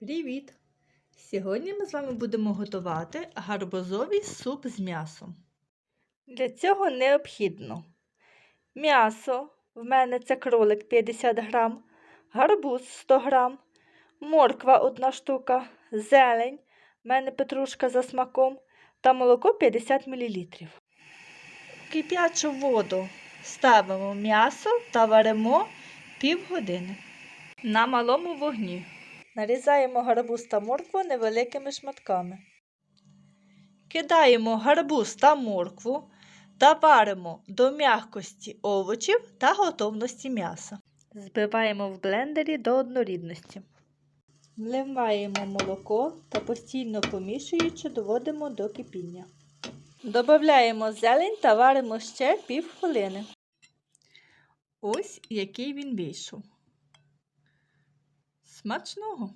Привіт! Сьогодні ми з вами будемо готувати гарбузовий суп з м'ясом. Для цього необхідно м'ясо, в мене це кролик 50 грам, гарбуз 100 грам, морква 1 штука, зелень, в мене петрушка за смаком та молоко 50 мл. В кип'ячу воду ставимо м'ясо та варимо півгодини на малому вогні. Нарізаємо гарбуз та моркву невеликими шматками. Кидаємо гарбуз та моркву та варимо до м'якості овочів та готовності м'яса. Збиваємо в блендері до однорідності. Вливаємо молоко та постійно помішуючи доводимо до кипіння. Додаємо зелень та варимо ще пів хвилини. Ось який він вийшов. much? No.